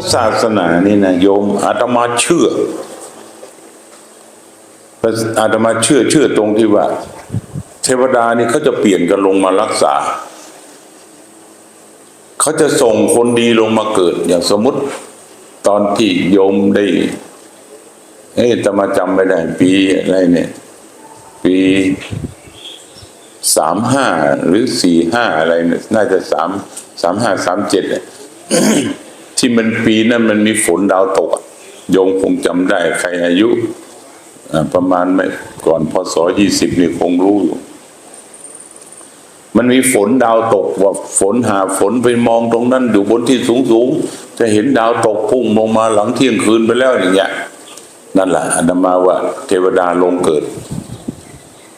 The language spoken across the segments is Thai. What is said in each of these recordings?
ระศาสนานี่นะโยมอาตมาเชื่ออาตมาเชื่อเชื่อตรงที่ว่า เทวดานี่เขาจะเปลี่ยนกันลงมารักษา เขาจะส่งคนดีลงมาเกิด อย่างสมมติตอนที่โยมได้เอ๊ะจะมาจำไม่ได้ปีอะไรเนี่ย ปีสามห้าหรือสี่ห้าอะไรเนี่ยน่าจะสามสามห้าสามเจ็ดเนี่ย ที่มันปีนั้นมันมีฝนดาวตกอะโยมคงจำได้ใครอายุประมาณไม่ก่อนพศยี่สิบนี่คงรู้อยู่มันมีฝนดาวตกว่าฝนหาฝนไปมองตรงนั้นอยู่บนที่สูงสูงจะเห็นดาวตกพุ่งลงมาหลังเที่ยงคืนไปแล้วอย่างเงี้ยนั่นแหละอาตมาว่า เทวดาลงเกิด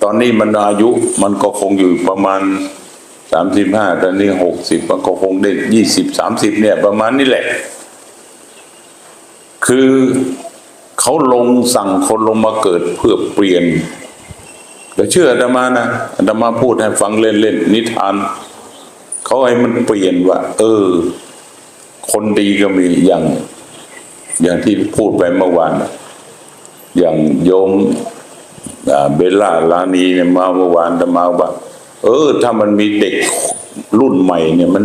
ตอนนี้มันอายุมันก็คงอยู่ประมาณ สามสิบห้าตอนนี้หกสิบมันก็คงได้ยี่สิบสามสิบเนี่ยประมาณนี้แหละ คือเขาลงสั่งคนลงมาเกิดเพื่อเปลี่ยนแต่เชื่ออาตมานะอาตมาพูดให้ฟังเล่นๆนิทาน เขาให้มันเปลี่ยนว่า เออ คนดีก็มีอย่าง อย่างที่พูดไปเมื่อวานอย่างโยมเบลล่าลานีเนี่ยมาเมื่อวานแต่มาว่า เออ ถ้ามันมีเด็กรุ่นใหม่เนี่ย มัน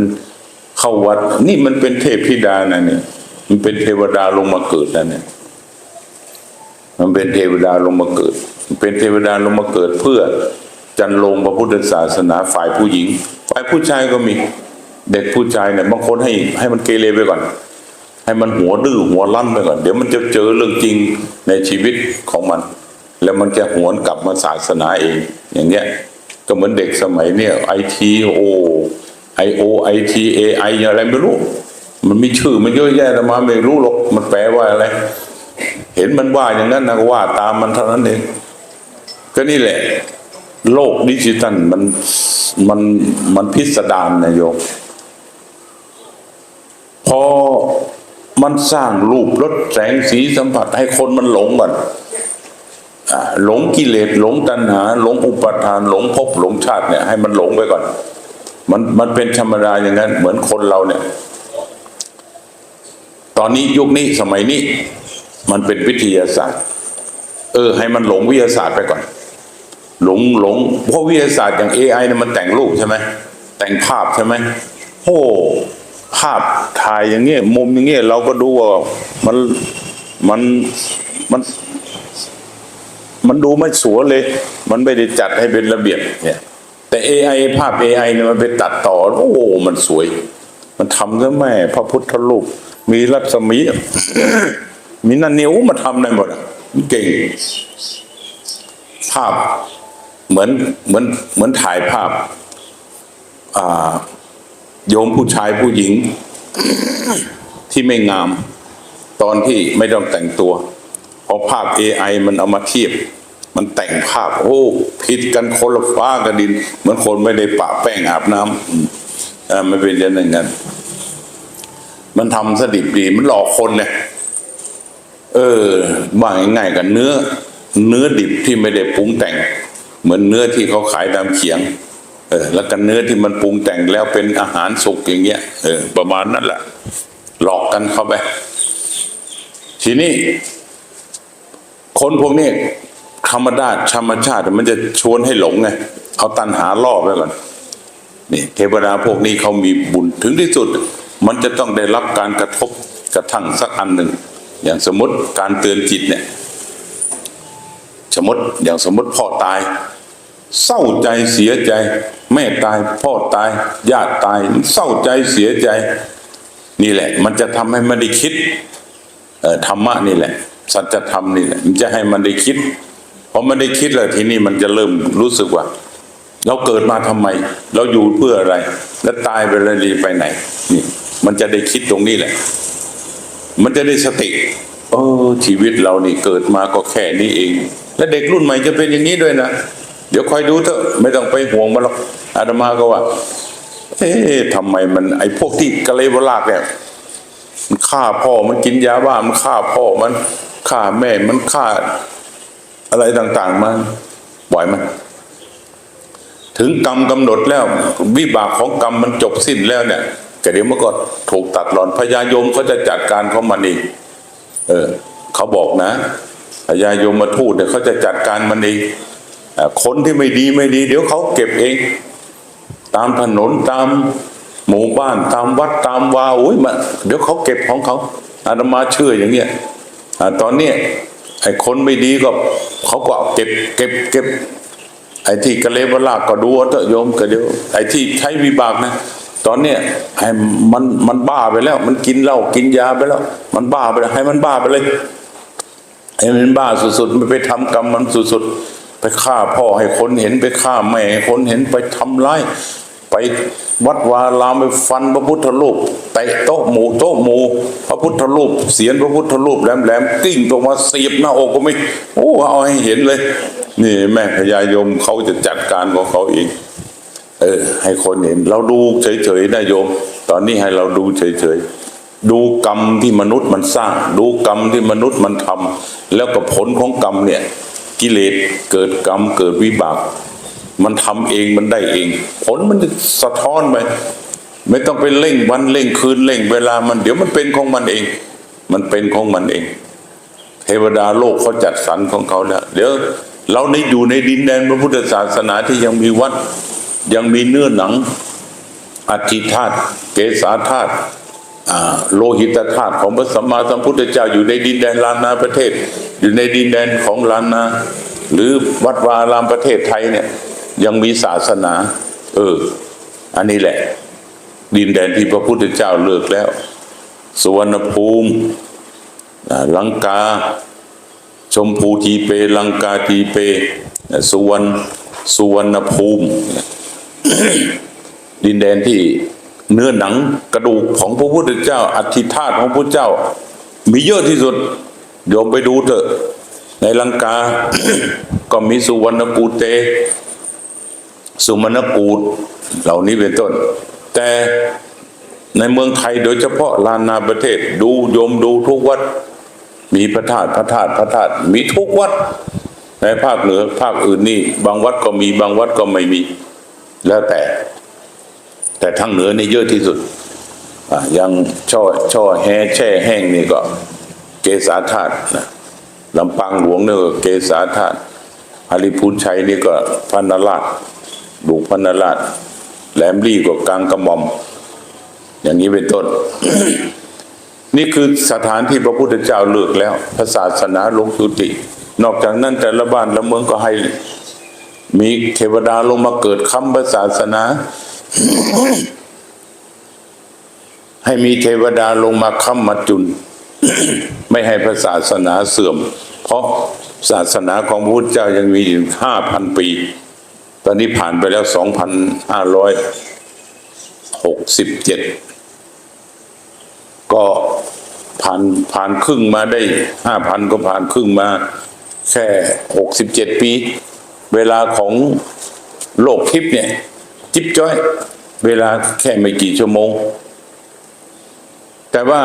เข้าวัด นี่มันเป็นเทพธิดานะเนี่ย มันเป็นเทวดาลงมาเกิดนะเนี่ย มันเป็นเทวดาลงมาเกิด เป็นเทวดาลงมาเกิดเพื่อจันลงพระพุทธศาสนาฝ่ายผู้หญิง ฝ่ายผู้ชายก็มีเด็กผู้ชายเนี่ยบางคนให้ให้มันเกเรไปก่อน ให้มันหัวดื้อหัวลั่นไปก่อน เดี๋ยวมันจะเจอเรื่องจริงในชีวิตของมัน แล้วมันจะหวนกลับมาศาสนาเองอย่างเงี้ย ก็เหมือนเด็กสมัยเนี่ยไอทีโอไอโอไอทีเอไออะไรไม่รู้ มันมีชื่อมันเยอะแยะแต่มาไม่รู้หรอกมันแปลว่าอะไร เห็นมันว่าอย่างนั้นนะก็ว่าตามมันเท่านั้นเองก็นี่แหละ โลกดิจิตัลมันมันมันพิสดารนะโยมพอมันสร้างรูปรสแสงสีสัมผัสให้คนมันหลงก่อน หลงกิเลสหลงตัณหา หลงอุปทาน หลงภพหลงชาติเนี่ยให้มันหลงไปก่อน มันมันเป็นธรรมดาอย่างนั้น เหมือนคนเราเนี่ย ตอนนี้ยุคนี้สมัยนี้ มันเป็นวิทยาศาสตร์ เออ ให้มันหลงวิทยาศาสตร์ไปก่อน หลงหลงเพราะวิทยาศาสตร์อย่าง AI เนี่ยมันแต่งรูปใช่ไหมแต่งภาพใช่ไหมโอ้ภาพถ่ายอย่างเงี้ยมุมอย่างเงี้ยเราก็ดูว่ามันมันมัน มันดูไม่สวยเลย มันไม่ได้จัดให้เป็นระเบียบเนี่ย แต่ AI ภาพ AI เนี่ยมันไปตัดต่อ โอ้ มันสวย มันทำซะแม่ พระพุทธรูป มีรัศมี มีนันเนียวมาทำได้หมดมันเก่ง ภาพเหมือนเหมือนเหมือนถ่ายภาพ อ่า โยมผู้ชายผู้หญิง ที่ไม่งาม ตอนที่ไม่ต้องแต่งตัว พอภาพ AI มันเอามาเทียบ มันแต่งภาพ โอ้ผิดกันคนละฟ้ากับดิน เหมือนคนไม่ได้ปะแป้งอาบน้ำอ่าไม่เป็นอย่างนั้น มันทำสดิบดี มันหลอกคนเนี่ย เออว่าง่ายๆกันเนื้อ เนื้อดิบที่ไม่ได้ปรุงแต่ง เหมือนเนื้อที่เขาขายตามเขียง เออ แล้วกันเนื้อที่มันปรุงแต่งแล้วเป็นอาหารสุกอย่างเงี้ย เออ ประมาณนั้นแหละหลอกกันเข้าไป ทีนี้ คนพวกนี้ธรรมดาธรรมชาติ มันจะชวนให้หลงไงเอาตันหาล่อไปก่อนนี่เทวดาพวกนี้เขามีบุญถึงที่สุด มันจะต้องได้รับการกระทบกระทั่งสักอันหนึ่ง อย่างสมมติการเตือนจิตเนี่ย สมมติอย่างสมมติพ่อตาย เศร้าใจเสียใจ แม่ตายพ่อตายญาติตายมันเศร้าใจเสียใจ นี่แหละ มันจะทำให้มันได้คิดธรรมะนี่แหละ สัจธรรมนี่แหละมันจะให้มันได้คิดพอมันได้คิดแล้วทีนี้มันจะเริ่มรู้สึกว่า เราเกิดมาทำไม เราอยู่เพื่ออะไร แล้วตายไปแล้วดีไปไหน นี่ มันจะได้คิดตรงนี้แหละ มันจะได้สติเออชีวิตเรานี่เกิดมาก็แค่นี้เอง และเด็กรุ่นใหม่จะเป็นอย่างนี้ด้วยนะเดี๋ยวคอยดูเถอะไม่ต้องไปห่วงมันหรอกอาตมาก็ว่า เอ๊ะทำไมมันไอ้พวกที่กะเลวลากเนี่ยมันฆ่าพ่อมันกินยาบ้ามันฆ่าพ่อมัน ฆ่าแม่มันฆ่าอะไรต่าง ๆมันปล่อยมัน ถึงกรรมกำหนดแล้ว วิบากของกรรมมันจบสิ้นแล้วเนี่ยแต่เดี๋ยวมันก็ถูกตัดรอนพญายมเขาจะจัดการของมันเองเออเขาบอกนะพญายมมาทูตเนี่ยเขาจะจัดการมันเองคนที่ไม่ดีไม่ดี เดี๋ยวเขาเก็บเอง ตามถนนตามหมู่บ้านตามวัดตามวาโอ้ยมาเดี๋ยวเขาเก็บของเขาอาตมาเชื่ออย่างเงี้ย ตอนนี้ไอ้คนไม่ดีก็เขาก็เก็บเก็บเก็บไอ้ที่กะเลวลากก็ดูเอาเถอะโยมก็เดี๋ยวไอ้ที่ใช้วิบากนะตอนเนี้ยให้มันมันบ้าไปแล้ว มันกินเหล้ากินยาไปแล้ว มันบ้าไปแล้วให้มันบ้าไปเลยให้มันบ้าสุดๆมันไปทำกรรมมันสุดๆไปฆ่าพ่อให้คนเห็นไปฆ่าแม่ให้คนเห็นไปทำร้าย ไปวัดวารามไปฟันพระพุทธรูปเตะโต๊ะหมูโต๊ะหมูพระพุทธรูปเสียนพระพุทธรูปแหลมๆกิ้งตรงมาเสียบหน้าอกก็ไม่โอ้เอาให้เห็นเลย นี่แม่พญายมเขาจะจัดการของเขาเองเออ ให้คนเห็น เราดูเฉยๆนะโยม ตอนนี้ให้เราดูเฉยๆดูกรรมที่มนุษย์มันสร้าง ดูกรรมที่มนุษย์มันทำแล้วก็ผลของกรรมเนี่ย กิเลสเกิดกรรมเกิดวิบาก มันทำเองมันได้เอง ผลมันจะสะท้อนไปไม่ต้องไปเร่งวันเร่งคืนเร่ง เวลามันเดี๋ยวมันเป็นของมันเอง มันเป็นของมันเอง เทวดาโลกเขาจัดสรรของเขาแล้วเดี๋ยวเราในอยู่ในดินแดนพระพุทธศาสนาที่ยังมีวัด ยังมีเนื้อหนังอัฐิธาตุเกสาธาตุโลหิตธาตุของพระสัมมาสัมพุทธเจ้าอยู่ในดินแดนลานนาประเทศ อยู่ในดินแดนของลานนา หรือวัดวารามประเทศไทยเนี่ย ยังมีศาสนา เออ อันนี้แหละ ดินแดนที่พระพุทธเจ้าเลือกแล้ว สุวรรณภูมิลังกา ชมพูทีเป ลังกาทีเป สุวรรณสุวรรณภูมิ ดินแดนที่เนื้อหนังกระดูกของพระพุทธเจ้า อธิธาตุของพระเจ้า มีเยอะที่สุดโยมไปดูเถอะ ในลังกา ก็มีสุวรรณกูเต สุมนกูฏเหล่านี้เป็นต้น แต่ในเมืองไทยโดยเฉพาะลานนาประเทศ ดูโยมดูทุกวัด มีพระธาตุพระธาตุพระธาตุมีทุกวัด ในภาคเหนือภาคอื่นนี่ บางวัดก็มีบางวัดก็ไม่มี แล้วแต่ แต่ทางเหนือนี่เยอะที่สุดอะอยังช่อช่อแฮแช่แห้งนี่ก็ เกษาธาตุนะลำปางหลวงนี่ก็เกษาธาตุฮาริพูนชัยนี่ก็พันนราช ดูพันนราชแหลมลี่ก็กลางกระหม่อม อย่างนี้เป็นต้น นี่คือสถานที่พระพุทธเจ้าเลือกแล้วพระศาสนาลงสุติ นอกจากนั้นแต่ละบ้านละเมืองก็ให้ มีเทวดาลงมาเกิดคำพระศาสนา ให้มีเทวดาลงมาค้ำมาจุน ไม่ให้พระศาสนาเสื่อม เพราะศาสนาของพระพุทธเจ้ายังมีอยู่ห้าพันปี ตอนนี้ผ่านไปแล้วสองพันห้าร้อยหกสิบเจ็ดก็ผ่านผ่านครึ่งมาได้ห้าพันก็ผ่านครึ่งมา แค่หกสิบเจ็ดปี เวลาของโลกทิพย์เนี่ย จิ๊บจ้อย เวลาแค่ไม่กี่ชั่วโมง แต่ว่า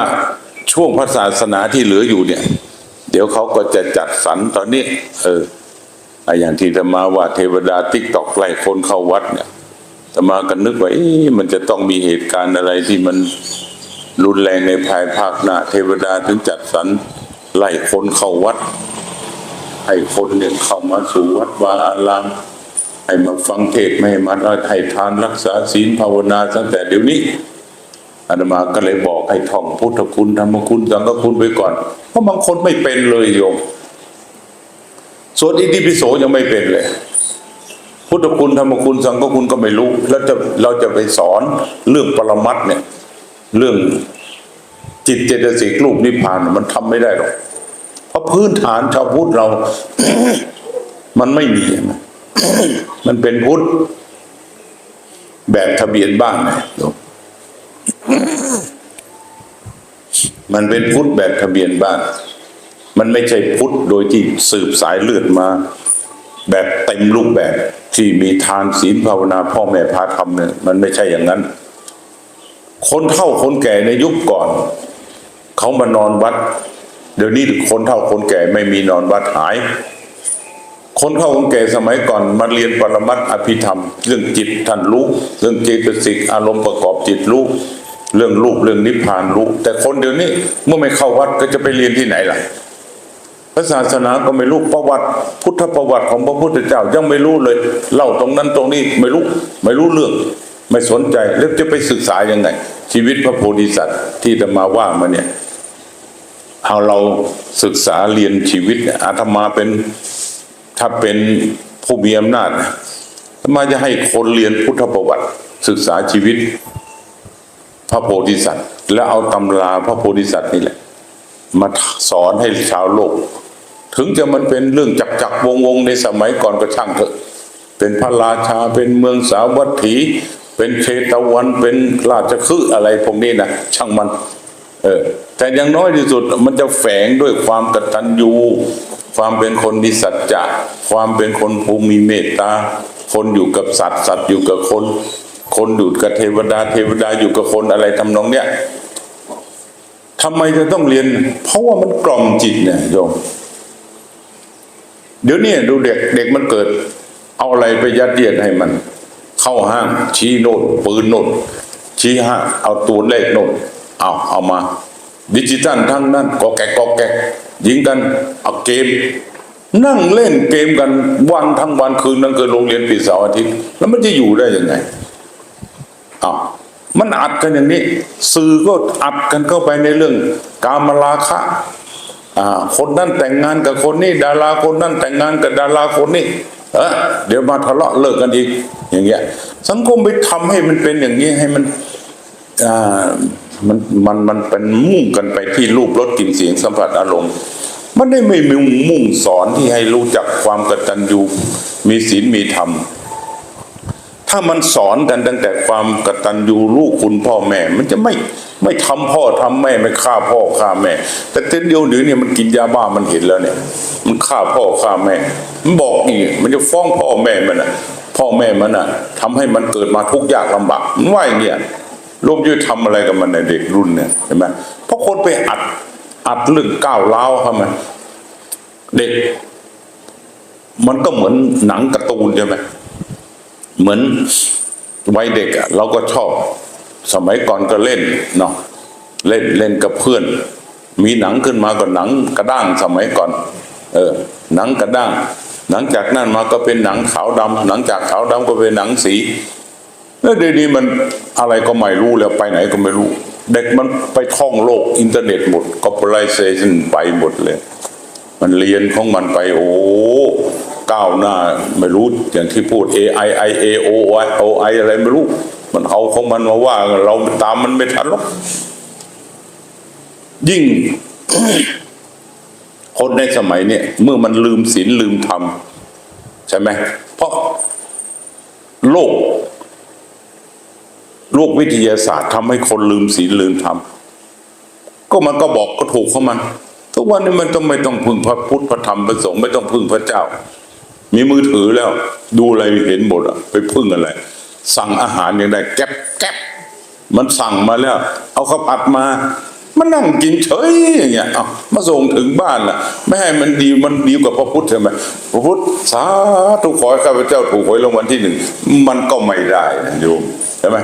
ช่วงพระศาสนาที่เหลืออยู่เนี่ย เดี๋ยวเขาก็จะจัดสรรตอนนี้ เออ อ้อย่างที่ธรรมาว่าเทวดาติ๊กตอกไล่คนเข้าวัดเนี่ยธรรมากันนึกว่ามันจะต้องมีเหตุการณ์อะไรที่มันรุนแรงในภายภาคหน้า เทวดาถึงจัดสรรไล่คนเข้าวัด ให้คนเนี่ยเข้ามาสู่วัดวาอารามให้มาฟังเทศไม่ให้มาให้ทานรักษาศีลภาวนาตั้งแต่เดี๋ยวนี้อาตมาก็เลยบอกให้ท่องพุทธคุณธรรมคุณสังฆคุณไปก่อน เพราะบางคนไม่เป็นเลยโยม ส่วนอิติปิโสยังไม่เป็นเลย พุทธคุณธรรมคุณสังฆคุณก็ไม่รู้ แล้วจะเราจะไปสอนเรื่องปรมัตเนี่ย เรื่องจิตเจตสิกรูปนิพพานมันทำไม่ได้หรอก เพราะพื้นฐานชาวพุทธเรา มันไม่มีมันเป็นพุทธแบบทะเบียนบ้านนะโยมมันเป็นพุทธแบบทะเบียนบ้าน มันไม่ใช่พุทธโดยที่สืบสายเลือดมา แบบเต็มรูปแบบที่มีทานศีลภาวนาพ่อแม่พาทำเนี่ยมันไม่ใช่อย่างนั้น คนเฒ่าคนแก่ในยุคก่อน เขามานอนวัด เดี๋ยวนี้คนเฒ่าคนแก่ไม่มีนอนวัดหาย คนเฒ่าคนแก่สมัยก่อนมาเรียนปรมัตอภิธรรม เรื่องจิตท่านรู้เรื่องเจตสิกอารมณ์ประกอบจิตรู้เรื่องรูปเรื่องนิพพานรู้แต่คนเดี๋ยวนี้เมื่อไม่เข้าวัดก็จะไปเรียนที่ไหนล่ะ พระศาสนาก็ไม่รู้ประวัติ พุทธประวัติของพระพุทธเจ้ายังไม่รู้เลย เล่าตรงนั้นตรงนี้ไม่รู้ไม่รู้เรื่อง ไม่สนใจแล้วจะไปศึกษายังไง ชีวิตพระโพธิสัตว์ที่จะมาว่ามาเนี่ยเอาเราศึกษาเรียนชีวิตอาตมาเป็นถ้าเป็นผู้มีอำนาจนะอาตมาจะให้คนเรียนพุทธประวัติ ศึกษาชีวิต พระโพธิสัตว์ แล้วเอาตำราพระโพธิสัตว์นี่แหละมาสอนให้ชาวโลก ถึงจะมันเป็นเรื่องจักจักวงวงในสมัยก่อนก็ช่างเถอะ เป็นพระราชาเป็นเมืองสาวัตถี เป็นเชตวันเป็นราชคฤห์อะไรพวกนี้นะช่างมัน เออ แต่อย่างน้อยที่สุดมันจะแฝงด้วยความกตัญญูความเป็นคนมีสัจจะความเป็นคนภูมิเมตตา คนอยู่กับสัตว์สัตว์อยู่กับคน คนอยู่กับเทวดา เทวดาอยู่กับคนอะไรทำนองเนี้ยทำไมจะต้องเรียน เพราะว่ามันกล่อมจิตเนี่ยโยม เดี๋ยวนี้ดูเด็กเด็กมันเกิด เอาอะไรไปยัดเยียดให้มัน เข้าห้างชี้โน่นปืนโน่นชี้ห้างเอาตัวเลขโน่นเอาเอามา ดิจิตัลทั้งนั้นกอแกกกอแกกยิงกันเอาเกม นั่งเล่นเกมกันวันทั้งวันคืนนั่นเกินโรงเรียนปิดเสาร์อาทิตย์แล้วมันจะอยู่ได้ยังไงอ้าวมันอัดกันอย่างนี้ สื่อก็อัดกันเข้าไปในเรื่อง การมราคะ คนนั้นแต่งงานกับคนนี้ดาราคนนั้นแต่งงานกับดาราคนนี้เออเดี๋ยวมาทะเลาะเลิกกันอีก อย่างเงี้ย สังคมไปทำให้มันเป็นอย่างนี้ให้มันอ่ามันมันมันเป็นมุ่งกันไปที่รูปรสกลิ่นเสียงสัมผัสอารมณ์มันได้ไม่มุ่งมุ่งสอนที่ให้รู้จักความกตัญญูมีศีลมีธรรม ถ้ามันสอนกันตั้งแต่ความกตัญญูลูกคุณพ่อแม่ มันจะไม่ไม่ทำพ่อทำแม่ไม่ฆ่าพ่อฆ่าแม่ แต่เต้นเดียวเดี๋ยวนี้มันกินยาบ้ามันเห็นแล้วเนี่ย มันฆ่าพ่อฆ่าแม่ มันบอกอีกมันจะฟ้องพ่อแม่มันอะ พ่อแม่มันอะทำให้มันเกิดมาทุกข์ยากลำบากมันว่าอย่างเงี้ยรูปยุทธทำอะไรกับมันในเด็กรุ่นเนี่ยเห็นไหมเพราะคนไปอัดอัดเรื่องก้าวร้าวเข้ามาเด็ก มันก็เหมือนหนังการ์ตูนใช่ไหม เหมือนวัยเด็กเราก็ชอบ สมัยก่อนก็เล่นเนาะเล่นเล่นกับเพื่อน มีหนังขึ้นมาก็หนังกระด้างสมัยก่อน เออ หนังกระด้างหลังจากนั้นมาก็เป็นหนังขาวดำหลังจากขาวดำก็เป็นหนังสีแล้วเดี๋ยวนี้มันอะไรก็ไม่รู้แล้วไปไหนก็ไม่รู้ เด็กมันไปท่องโลกอินเทอร์เน็ตหมด globalization ไปหมดเลย มันเรียนของมันไปโอ้ ก้าวหน้าไม่รู้อย่างที่พูด AI I A O I O I อะไรไม่รู้ มันเอาของมันมาว่า เราตามมันไม่ทันหรอกยิ่ง คนในสมัยเนี่ยเมื่อมันลืมศีลลืมธรรมใช่ไหมเพราะโลก โลกวิทยาศาสตร์ทำให้คนลืมศีลลืมธรรมก็มันก็บอกก็ถูกของมัน ทุกวันนี้มันต้องไม่ต้องพึ่งพระพุทธพระธรรมพระสงฆ์ไม่ต้องพึ่งพระเจ้า มีมือถือแล้ว ดูอะไรเห็นหมดอะไปพึ่งอะไร สั่งอาหารย่างไรแก๊บแก๊บมันสั่งมาแล้ว เอาข้าวผัดมา มันนั่งกินเฉยอย่างเงี้ยเอามาส่งถึงบ้านล่ะ ไม่ให้มันดีมันดีกว่าพระพุทธใช่ไหมพระพุทธสาธุขอให้ข้าพเจ้าถูกหวยรางวัลที่หนึ่งมันก็ไม่ได้นะโยมใช่ไหม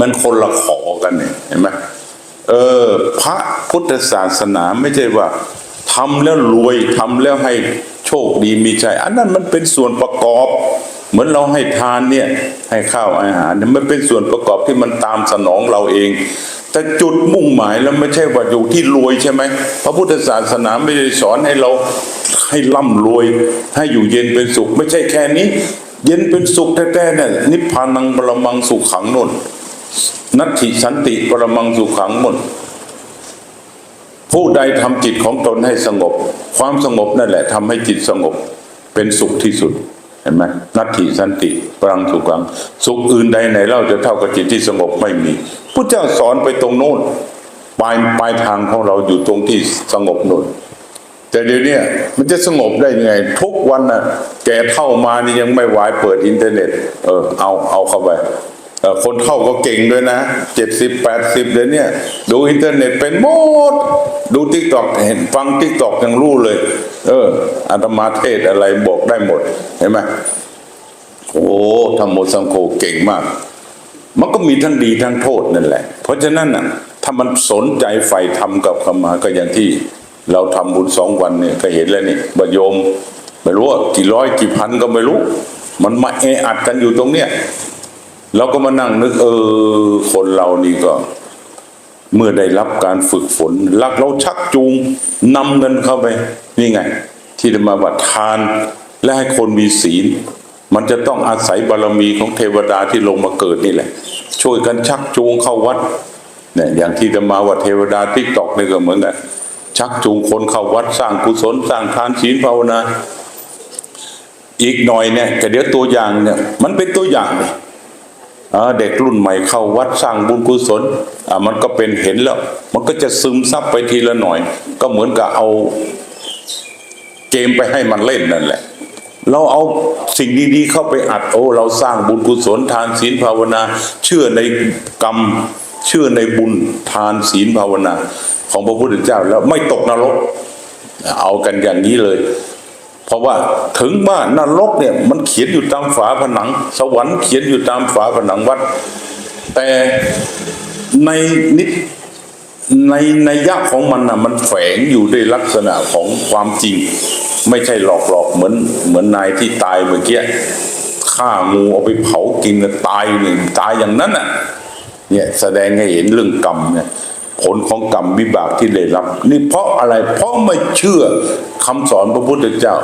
มันคนละขอกันเนี่ยเห็นไหมเออพระพุทธศาสนาไม่ใช่ว่าทำแล้วรวยทำแล้วให้ โชคดีมีใจ อันนั้นมันเป็นส่วนประกอบ เหมือนเราให้ทานเนี่ยให้ข้าวอาหารเนี่ยมันเป็นส่วนประกอบที่มันตามสนองเราเอง แต่จุดมุ่งหมายแล้วไม่ใช่ว่าอยู่ที่รวยใช่ไหมพระพุทธศาสนาไม่ได้สอนให้เราให้ร่ำรวย ให้อยู่เย็นเป็นสุข ไม่ใช่แค่นี้ เย็นเป็นสุขแท้ๆเนี่ยนิพพานังปรมังสุขขังโนนนัตถิสันติปรมังสุขังหมด ผู้ใดทำจิตของตนให้สงบ ความสงบนั่นแหละทำให้จิตสงบ เป็นสุขที่สุดเห็นไหมนัตถิสันติปรังสุขัง สุขอื่นใดไหนเล่าจะเท่ากับจิตที่สงบไม่มีพระเจ้าสอนไปตรงโน้นปลายปลายทางของเราอยู่ตรงที่สงบโน้นแต่เดี๋ยวนี้มันจะสงบได้ยังไง ทุกวันน่ะ แกเท่ามานี่ยังไม่ไหวเปิดอินเทอร์เน็ต เออเอาเอาเข้าไป คนเท่าก็เก่งด้วยนะเจ็ดสิบแปดสิบเดี๋ยวนี้ดูอินเทอร์เน็ตเป็นหมด ดูทิกตอกเห็นฟังทิกตอกยังรู้เลย เอออาตมาเทศอะไรบอกได้หมด เห็นไหมโอ้ธรรมโมสังโฆเก่งมาก มันก็มีทั้งดีทั้งโทษนั่นแหละ เพราะฉะนั้นน่ะ ถ้ามันสนใจใฝ่ทำกับขมาก็อย่างที่ เราทำบุญสองวันเนี่ยก็เห็นแล้วนี่บโยมไม่รู้ว่ากี่ร้อยกี่พันก็ไม่รู้ มันมาแออัดกันอยู่ตรงเนี้ย เราก็มานั่งนึก เออ คนเรานี่ก็ เมื่อได้รับการฝึกฝนลักเราชักจูงนำเงินเข้าไป นี่ไง ที่จะมาบัตทาน และให้คนมีศีล มันจะต้องอาศัยบารมีของเทวดาที่ลงมาเกิดนี่แหละ ช่วยกันชักจูงเข้าวัดเนี่ยอย่างที่จะมาว่าเทวดาทิกตอกนี่ก็เหมือนกันชักจูงคนเข้าวัดสร้างกุศลสร้างทานศีลภาวนาอีกหน่อยเนี่ยแต่เดี๋ยวตัวอย่างเนี่ย มันเป็นตัวอย่างเลย เด็กรุ่นใหม่เข้าวัดสร้างบุญกุศลมันก็เป็นเห็นแล้ว มันก็จะซึมซับไปทีละหน่อย ก็เหมือนกับเอาเกมไปให้มันเล่นนั่นแหละ เราเอาสิ่งดีๆเข้าไปอัดโอ้เราสร้างบุญกุศลทานศีลภาวนา เชื่อในกรรม เชื่อในบุญทานศีลภาวนา ของพระพุทธเจ้าแล้วไม่ตกนรก เอากันอย่างนี้เลย เพราะว่าถึงว่านรกเนี่ยมันเขียนอยู่ตามฝาผนัง สวรรค์เขียนอยู่ตามฝาผนังวัด แต่ในนิดในในยะของมันนะมันแฝงอยู่ด้วยลักษณะของความจริง ไม่ใช่หลอกหลอกเหมือนเหมือนนายที่ตายเมื่อกี้ฆ่างูเอาไปเผากินตายหนึ่งตายอย่างนั้นอะเนี่ยแสดงให้เห็นเรื่องกรรมเนี่ย ผลของกรรมวิบากที่ได้รับ นี่เพราะอะไร เพราะไม่เชื่อคำสอนพระพุทธเจ้า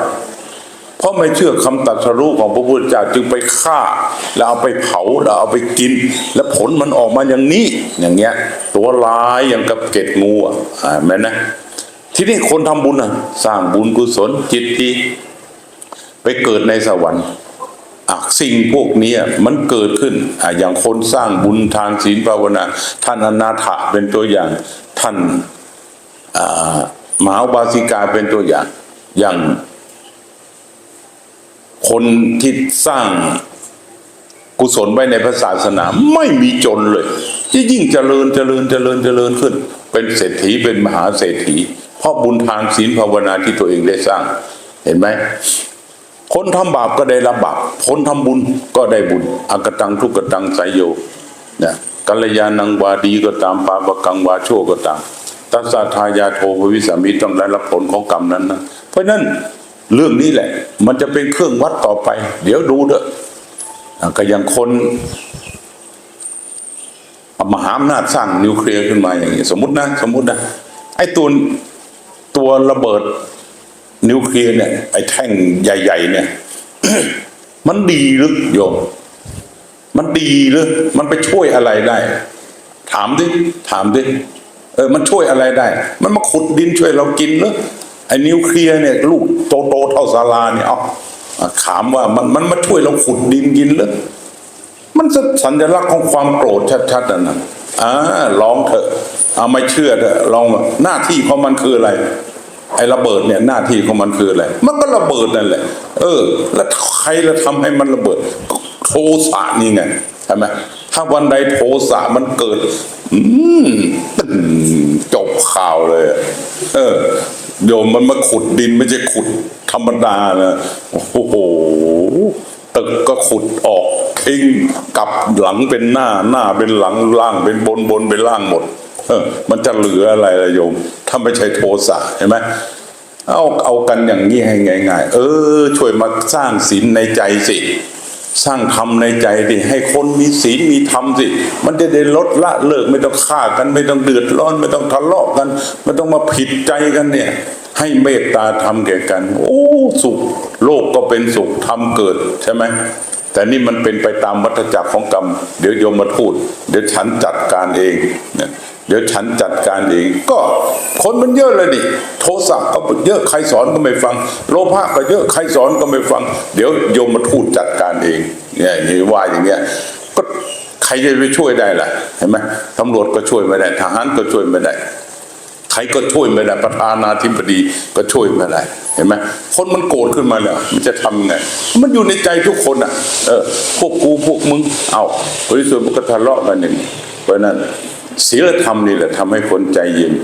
เพราะไม่เชื่อคำตรัสรู้ของพระพุทธเจ้าจึงไปฆ่า แล้วเอาไปเผาแล้วเอาไปกิน แล้วผลมันออกมาอย่างนี้ อย่างเงี้ย ตัวลายอย่างกับเกล็ดงูอะแม่นะทีนี้คนทำบุญอะ สร้างบุญกุศลจิตดีไปเกิดในสวรรค์ สิ่งพวกนี้มันเกิดขึ้นออย่างคนสร้างบุญทานศีลภาวนาท่านอนาถะเป็นตัวอย่างท่านมหาบาสิกาเป็นตัวอย่างอย่างคนที่สร้างกุศลไว้ในพระศาสนาไม่มีจนเลยที่ยิ่งเจริญเจริญเจริญเจริญขึ้น เป็นเศรษฐีเป็นมหาเศรษฐี เพราะบุญทานศีลภาวนาที่ตัวเองได้สร้าง เห็นไหม คนทำบาปก็ได้รับบาปคนทำบุญก็ได้บุญอากตังทุกตังไสยโยนะกัลยาณังวาดีก็ตามปาปกังวาชั่วก็ตามตัสสะทายาโทภวิสามิต้องได้รับผลของกรรมนั้นนะเพราะนั้นเรื่องนี้แหละ มันจะเป็นเครื่องวัดต่อไป เดี๋ยวดูเด้อะก็อย่างคนอามหาอำนาจสร้างนิวเคลียร์ขึ้นมาอย่างนี้ สมมตินะ สมมตินะไอ้ตัวตัวระเบิด นิวเคลียร์เนี่ยไอ้แท่งใหญ่ ๆ เนี่ย มันดีหรือโยม มันดีหรือมันไปช่วยอะไรได้ ถามดิถามดิเออ มันช่วยอะไรได้ มันมาขุดดินช่วยเรากินหรือไอ้นิวเคลียร์เนี่ยลูกโตโตเท่าศาลาเนี่ยเอาอะถามว่ามันมันมาช่วยเราขุดดินกินหรือมันสัญลักษณ์ของความโกรธชัดๆนั่นนะอ่าลองเถอะเอาไม่เชื่อเถอะลองหน้าที่ของมันคืออะไร ไอ้ระเบิดเนี่ยหน้าที่ของมันคืออะไรมันก็ระเบิดนั่นแหละ เออ แล้วใครละทำให้มันระเบิดโทสะนี่ไงใช่ไหมถ้าวันใดโทสะมันเกิด อืมตึ้งจบข่าวเลยอะเออโยมมันมาขุดดินไม่ใช่ขุดธรรมดานะโอ้โหตึกก็ขุดออกทิ้งกลับหลังเป็นหน้าหน้าเป็นหลังล่างเป็นบนบนเป็นล่างหมด มันจะเหลืออะไรละโยม ถ้าไม่ใช่โทสะเห็นไหมเอาเอากันอย่างนี้ให้ง่ายๆเออ ช่วยมาสร้างศีลในใจสิ สร้างธรรมในใจดิให้คนมีศีลมีธรรมสิ มันจะได้ลดละเลิกไม่ต้องฆ่ากันไม่ต้องเดือดร้อน ไม่ต้องทะเลาะกัน ไม่ต้องมาผิดใจกันเนี่ย ให้เมตตาธรรมแก่กัน โอ้สุข โลกก็เป็นสุขธรรมเกิดใช่ไหมแต่นี่มันเป็นไปตามวัฏจักรของกรรม เดี๋ยวโยมมาพูด เดี๋ยวฉันจัดการเองเนี่ย เดี๋ยวฉันจัดการเองก็คนมันเยอะเลยนี่ โทสะก็เยอะใครสอนก็ไม่ฟัง โลภะก็เยอะใครสอนก็ไม่ฟัง เดี๋ยวโยมมาพูดจัดการเองเนี่ยนี่ว่าอย่างเงี้ยก็ใครจะไปช่วยได้ล่ะเห็นไหมตำรวจก็ช่วยไม่ได้ทหารก็ช่วยไม่ได้ใครก็ช่วยไม่ได้ประธานาธิบดีก็ช่วยไม่ได้เห็นไหมคนมันโกรธขึ้นมาแล้วมันจะทำไง มันอยู่ในใจทุกคนอะ เออพวกกูพวกมึงเอาบริสุทธิ์มันก็ทะเลาะกันอย่างเพราะนั้น ศีลธรรมนี่แหละทำให้คนใจเย็น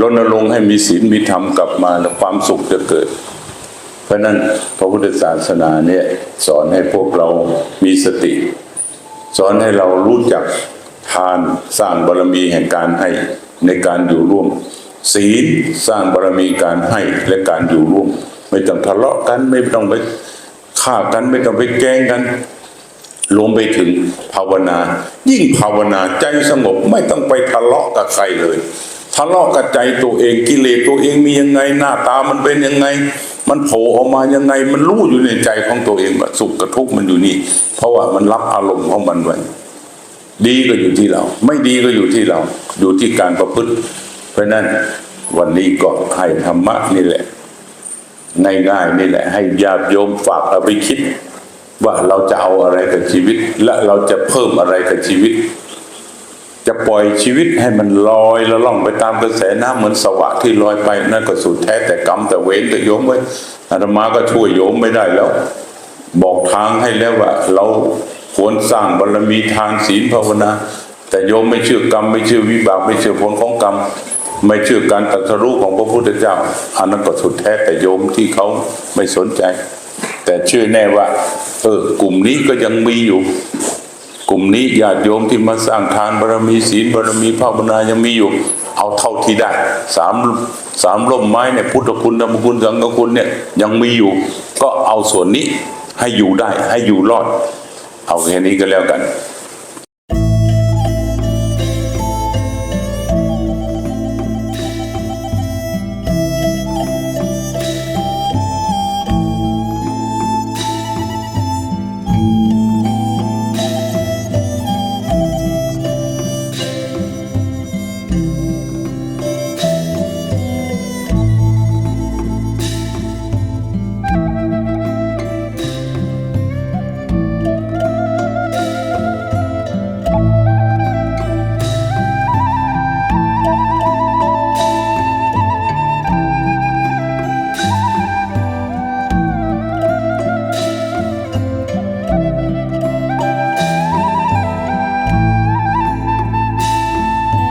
รณรงค์ให้มีศีลมีธรรมกลับมาแล้วความสุขจะเกิด เพราะนั้นพระพุทธศาสนาเนี่ยสอนให้พวกเรามีสติ สอนให้เรารู้จักทานสร้างบารมีแห่งการให้ในการอยู่ร่วม ศีลสร้างบารมีการให้และการอยู่ร่วม ไม่ต้องทะเลาะกันไม่ต้องไปฆ่ากันไม่ต้องไปแกล้งกัน รวมไปถึงภาวนา ยิ่งภาวนาใจสงบไม่ต้องไปทะเลาะกับใครเลยทะเลาะกับใจตัวเองกิเลสตัวเองมียังไงหน้าตามันเป็นยังไง มันโผล่ออกมายังไง มันรู้อยู่ในใจของตัวเองว่าสุขกับทุกข์มันอยู่นี่ เพราะว่ามันรับอารมณ์ของมันไว้ดีก็อยู่ที่เรา ไม่ดีก็อยู่ที่เรา อยู่ที่การประพฤติ เพราะนั้นวันนี้ก็ให้ธรรมะนี่แหละ ง่ายๆนี่แหละ ให้ญาติโยมฝากเอาไปคิด ว่าเราจะเอาอะไรกับชีวิต และเราจะเพิ่มอะไรกับชีวิต จะปล่อยชีวิตให้มันลอยละล่องไปตามกระแสน้ำเหมือนสวะที่ลอยไปนั่นก็สุดแท้แต่กรรมแต่เวรแต่โยมไว้อาตมาก็ช่วยโยมไม่ได้แล้ว บอกทางให้แล้วว่า เราควรสร้างบารมีทานศีลภาวนา แต่โยมไม่เชื่อกรรมไม่เชื่อวิบากไม่เชื่อผลของกรรมไม่เชื่อการตรัสรู้ของพระพุทธเจ้าอันนั้นก็สุดแท้แต่โยมที่เขาไม่สนใจ แต่เชื่อแน่ว่า เออกลุ่มนี้ก็ยังมีอยู่ กลุ่มนี้ญาติโยมที่มาสร้างทานบารมีศีลบารมีภาวนายังมีอยู่ เอาเท่าที่ได้สามสามร่มไม้เนี่ยพุทธคุณธรรมคุณสังฆคุณเนี่ยยังมีอยู่ ก็เอาส่วนนี้ให้อยู่ได้ให้อยู่รอด เอาแค่นี้ก็แล้วกัน